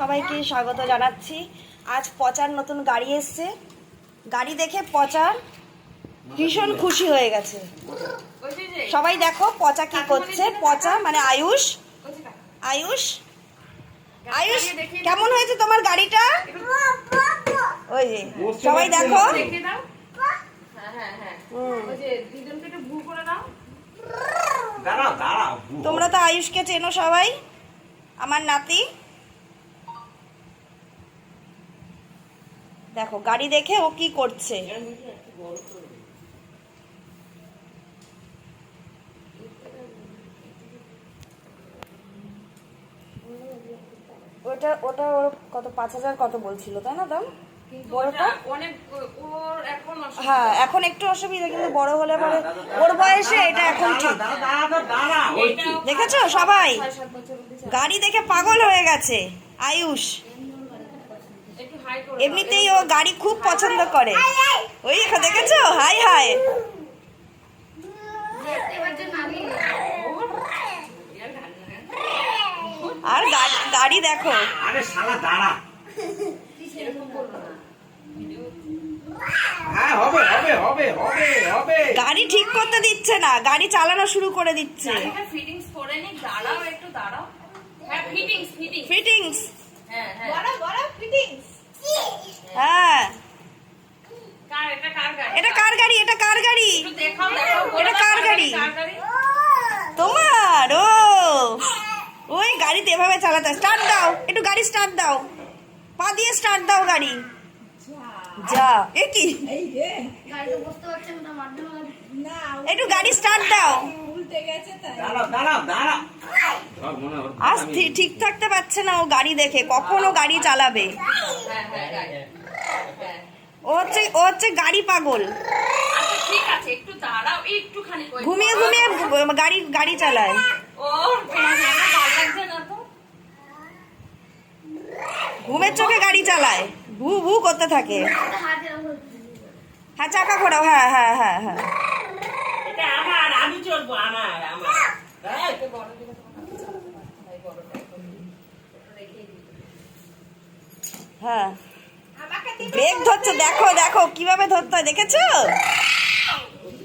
সবাইকে স্বাগত জানাচ্ছি। আজ পচার নতুন গাড়ি এসছে। গাড়ি দেখে পচার ভীষণ খুশি হয়ে গেছে। সবাই দেখো পচা কি করছে। পচা মানে আয়ুষ। আয়ুষ? আয়ুষ কেমন হয়েছে তোমার গাড়িটা? ওই যে সবাই দেখো। তোমরা তো আয়ুষকে চেনো সবাই। আমার নাতি। দেখো, গাড়ি দেখে ও কি করছে? ওটা ওটা ওর কত, পাঁচ হাজার কত বলছিল, তাই না, দাম? হ্যাঁ এখন একটু অসুবিধা বড় হলে পরে ওর বয়সে এটা এখন। দেখেছ সবাই? গাড়ি দেখে পাগল হয়ে গেছে। আয়ুষ এমনিতেই ও গাড়ি খুব পছন্দ করে ওই দেখো দেখেছ? High high. আর গাড়ি দেখো। আরে শালা দাঁড়া। হ্যাঁ হবে হবে হবে হবে হবে। গাড়ি ঠিক করতে দিচ্ছে না গাড়ি চালানো শুরু করে দিচ্ছে। ফিটিংস করে নি দাঁড়াও একটু দাঁড়াও। হ্যাঁ ফিটিংস ফিটিংস ফিটিংস হ্যাঁ হ্যাঁ হ্যাঁ কার এটা কার গাড়ি এটা কার গাড়ি এটা কার গাড়ি একটু দেখাও দেখাও এটা বলো কার গাড়ি? কার গাড়ি তোমার ও এভাবে চালাতে স্টার্ট দাও। একটু গাড়ি স্টার্ট দাও। পা দিয়ে স্টার্ট দাও গাড়ি। যা। এ কি? একটু গাড়ি স্টার্ট দাও। হয় আজ ঠিক থাকতে পারছে না ও গাড়ি দেখে। কখনো গাড়ি চালাবে। হ্যাঁ হ্যাঁ হ্যাঁ। ও হচ্ছে ও হচ্ছে গাড়ি পাগল। আচ্ছা ঠিক আছে একটু দাঁড়াও একটুখানি ঘুমিয়ে ঘুমিয়ে গাড়ি গাড়ি চালায়। ও তোমার জানা ভালো লাগছে না তো ঘুমের চোখে গাড়ি চালায়। ভু ভু করতে থাকে। হ্যাঁ চাকা ঘোরাও। হ্যাঁ হ্যাঁ হ্যাঁ হ্যাঁ। হ্যাঁ। ব্রেক ধরছে। দেখো দেখো কীভাবে ধরতে হয় দেখেছ?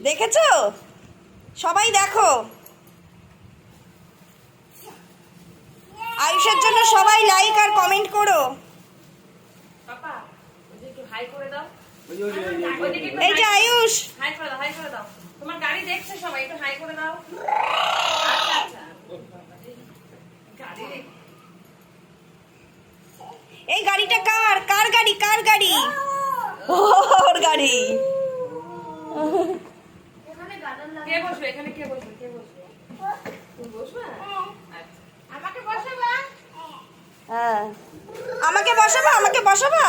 দেখেছ? সবাই দেখো। আয়ুষের জন্য সবাই লাইক আর কমেন্ট করো। এই যে আয়ুষ। হাই করে দাও হাই করে দাও। তোমার গাড়ি দেখছে সবাই একটু হাই করে দাও। আচ্ছা আচ্ছা। গাড়ি এই গাড়িটা কার? কার গাড়ি? কার গাড়ি? ওর গাড়ি। কে বসবে? এখানে কে বসবে? কে বসবে? তুমি বসবে আচ্ছা আমাকে বসাবা হ্যাঁ। আমাকে বসাবা আমাকে বসাবা?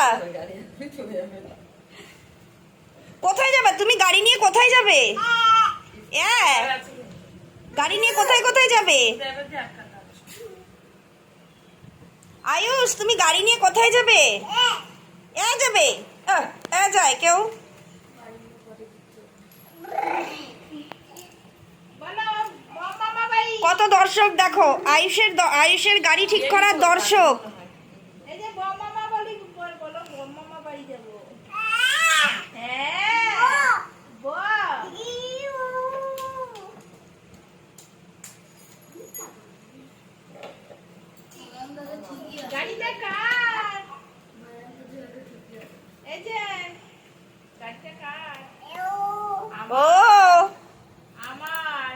কোথায় যাবে? তুমি গাড়ি নিয়ে কোথায় যাবে? হ্যাঁ। গাড়ি নিয়ে কোথায় কোথায় যাবে। আয়ুষ, তুমি গাড়ি নিয়ে কোথায় যাবে? এ যাবে। এ যায় কেউ। কত দর্শক দেখো আয়ুষের আয়ুষের গাড়ি ঠিক করার দর্শক। গাড়িটা কার এই যে গাড়িটা কার ও আমার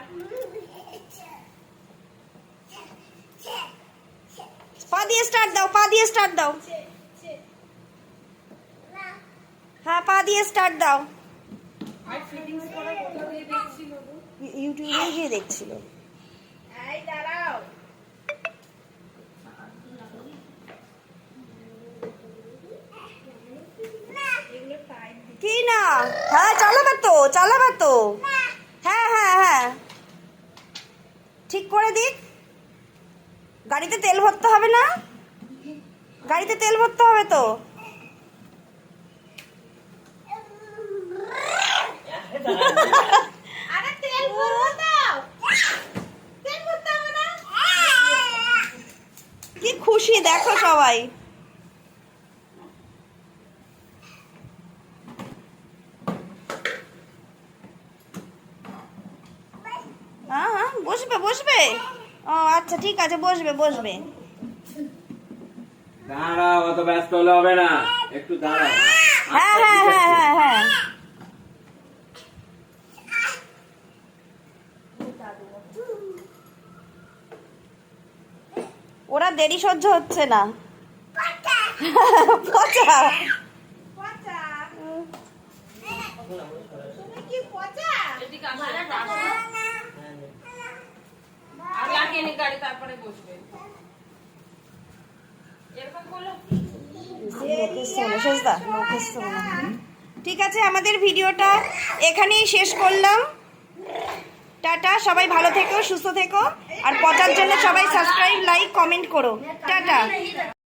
পা দিয়ে স্টার্ট দাও পা দিয়ে স্টার্ট দাও। হ্যাঁ পা দিয়ে স্টার্ট দাও? ইউটিউবে গিয়ে দেখছিল। কি না? হ্যাঁ চালাবে তো চালাবে তো। হ্যাঁ হ্যাঁ হ্যাঁ। ঠিক করে দিক। গাড়িতে তেল ভরতে হবে না? গাড়িতে তেল ভরতে হবে তো। কি খুশি দেখো সবাই। সবাই হ্যাঁ হ্যাঁ বসবে বসবে? ও আচ্ছা ঠিক আছে বসবে বসবে। দাঁড়াও অত ব্যস্ত হলে হবে না। একটু দাঁড়াও। হ্যাঁ হ্যাঁ হ্যাঁ হ্যাঁ হ্যাঁ। ওরা দেরি সহ্য হচ্ছে না। পচা। পচা তুমি কি পচা এদিকে আসো, একটু আসো। আর লাগিয়ে নি গাড়ি তারপরে বসবে এরকম করলে লোকের শোনো, সেজদা, লোকের শোনো। ঠিক আছে, আমাদের ভিডিওটা এখানেই শেষ করলাম। টাটা, সবাই ভালো থেকো, সুস্থ থেকো। আর পচার জন্য সবাই সাবস্ক্রাইব লাইক কমেন্ট করো। টাটা।